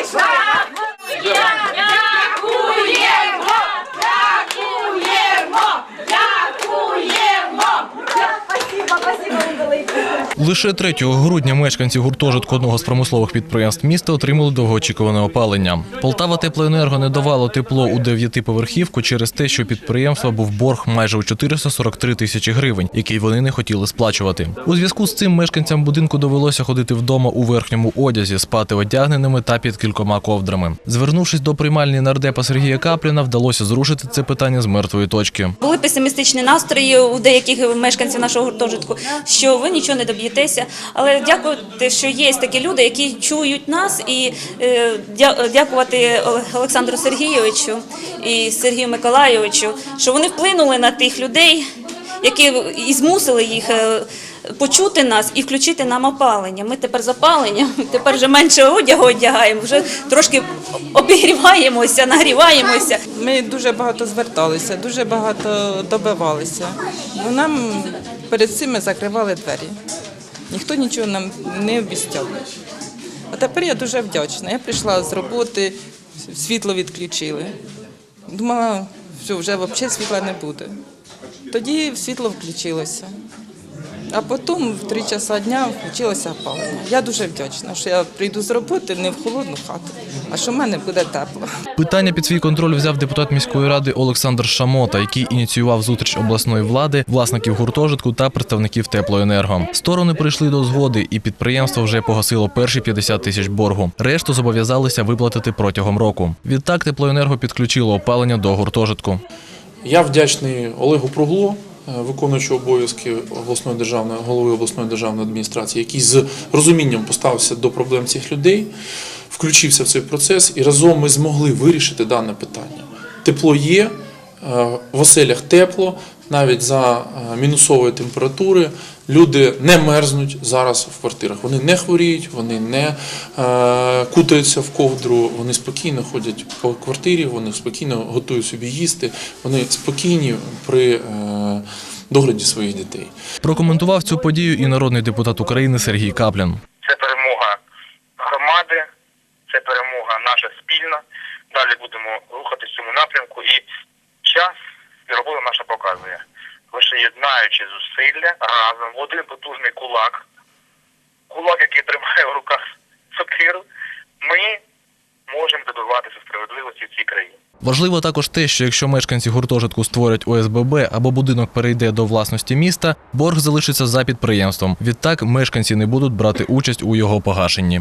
Christ! Ah! Лише 3 грудня мешканці гуртожитку одного з промислових підприємств міста отримали довгоочікуване опалення. Полтава теплоенерго не давало тепло у дев'ятиповерхівку через те, що підприємства був борг майже у 443 тисячі гривень, який вони не хотіли сплачувати. У зв'язку з цим мешканцям будинку довелося ходити вдома у верхньому одязі, спати одягненими та під кількома ковдрами. Звернувшись до приймальні нардепа Сергія Капліна, вдалося зрушити це питання з мертвої точки. Були песимістичні настрої у деяких мешканців нашого гуртожитку, що ви нічого не доб'єтеся. Але дякувати, що є такі люди, які чують нас, і е, дякувати Олександру Сергійовичу і Сергію Миколайовичу, що вони вплинули на тих людей, які і змусили їх. е, Почути нас і включити нам опалення. Ми тепер з опаленням, тепер вже менше одягу одягаємо, вже трошки обігріваємося, нагріваємося. Ми дуже багато зверталися, дуже багато добивалися. Ну, нам перед цим ми закривали двері. Ніхто нічого нам не обіцяв. А тепер я дуже вдячна. Я прийшла з роботи, світло відключили. Думала, що вже взагалі світла не буде. Тоді світло включилося. А потім в три часа дня включилося опалення. Я дуже вдячна, що я прийду з роботи не в холодну хату, а що в мене буде тепло. Питання під свій контроль взяв депутат міської ради Олександр Шамота, який ініціював зустріч обласної влади, власників гуртожитку та представників теплоенерго. Сторони прийшли до згоди, і підприємство вже погасило перші 50 тисяч боргу. Решту зобов'язалися виплатити протягом року. Відтак теплоенерго підключило опалення до гуртожитку. Я вдячний Олегу Пругло, е, виконуючому обов'язки обласної державної голови обласної державної адміністрації, який з розумінням поставився до проблем цих людей, включився в цей процес, і разом ми змогли вирішити дане питання. Тепло є, е, в оселях тепло, навіть за е, мінусової температури. Люди не мерзнуть зараз в квартирах. Вони не хворіють, вони не кутаються в ковдру, вони спокійно ходять по квартирі, вони спокійно готують собі їсти, вони спокійні при догляді своїх дітей. Прокоментував цю подію і народний депутат України Сергій Каплін. Це перемога громади, це перемога наша спільна. Далі будемо рухатись в цьому напрямку. І час і робота наша показує. Лише єднаючи зусилля разом в один потужний кулак, кулак, який тримає в руках сокиру, Важливо також те, що якщо мешканці гуртожитку створять ОСББ або будинок перейде до власності міста, борг залишиться за підприємством. Відтак мешканці не будуть брати участь у його погашенні.